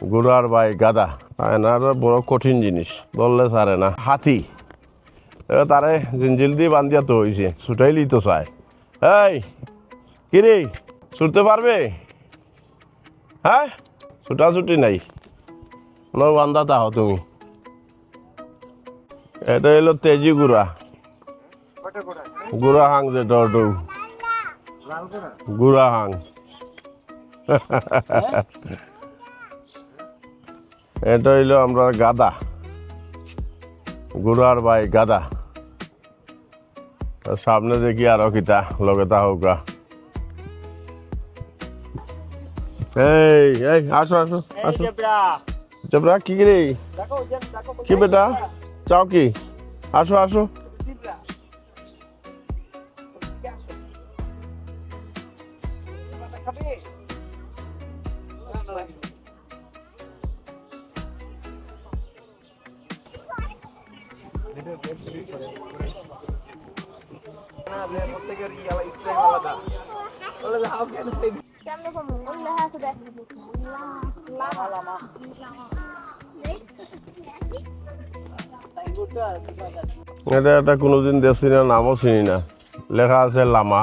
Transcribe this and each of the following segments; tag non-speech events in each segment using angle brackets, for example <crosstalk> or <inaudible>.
গুড়ার by গাদা। আয়নার বড় কঠিন জিনিস বললে সারে না। হাতি এ তারে জিঞ্জিল দিয়ে বান্ধিয়া তো হয়েছে ছুটাইলি তো চায়। এই কিরে ছুটতে পারবে? হ্যাঁ ছুটা ছুটি নাই। কোনো বান্ধা তাহ তুমি। এটা হলো তেজি গুড়া। গুড়া হাং যেটা ওটু গুড়া হাং। <laughs> এটা হইল আমরা গাদা। গুড়ার বাই গাদা। সামনে দেখি আরও কিতা লগে তা হোকা এই এই আসো আসো আসো। জবরা। কি রে? কি বেটা? চাও কি? আসো আসো। লামা এটা এটা কোনোদিন দেখছি না, নামও চিনি না। লেখা আছে লামা।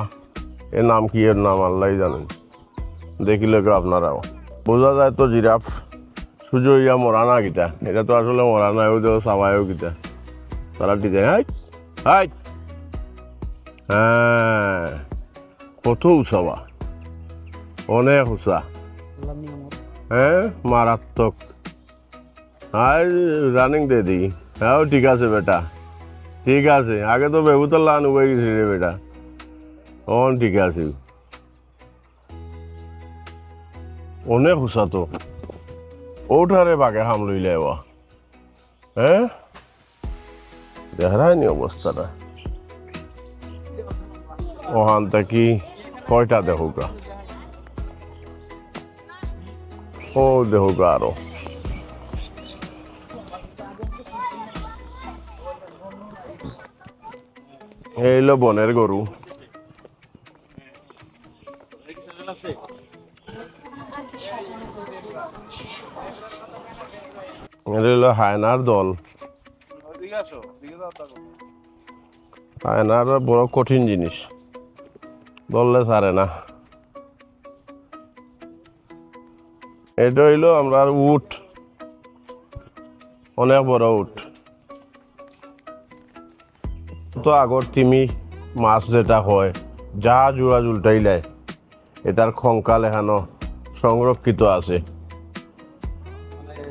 এর নাম কি, এর নাম আল্লাহ জানেন। দেখিলে আপনারাও। বোঝা যায় তো জিরাফ। সুজো ইয়া মরা না গীতা এটা তো আসলে মরা না ওই দেখো গীতা তারা ডিজাইন হাই হাই। হ্যাঁ কত উঁচাবা অনেক উঁচা হ্যাঁ মারাত্মক। হাই রানিং দে দিই। হ্যাঁ ঠিক আছে বেটা। ঠিক আছে আগে তো বেবুতর লান উবে গেছি রে বেটা। অন ঠিক আছে। অনেক উঁচা তো। ওঠারে বাঘে হাম লইলে এবার হ্যাঁ দেখায়নি অবস্থাটা। ওখান থেকে কয়টা দেখুকা ও দেখুকা আরও। এই হলো বনের গরু। এটা হলো হায়নার দল। হায়নার বড় কঠিন জিনিস। বললে সারে না। এটা হইল আমরা উট। অনেক বড় উট। তো আগর তিমি মাছ যেটা হয় জাহাজ উড়াজ উল্টাইলে এটার খংকাল এখানো সংরক্ষিত আছে।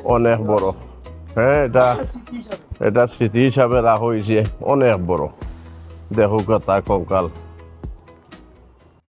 অনেক বড়। হ্যাঁ এটা এটা স্মৃতি হিসাবে রাখা হয়েছে অনেক বড়। দেখো তার কঙ্কাল।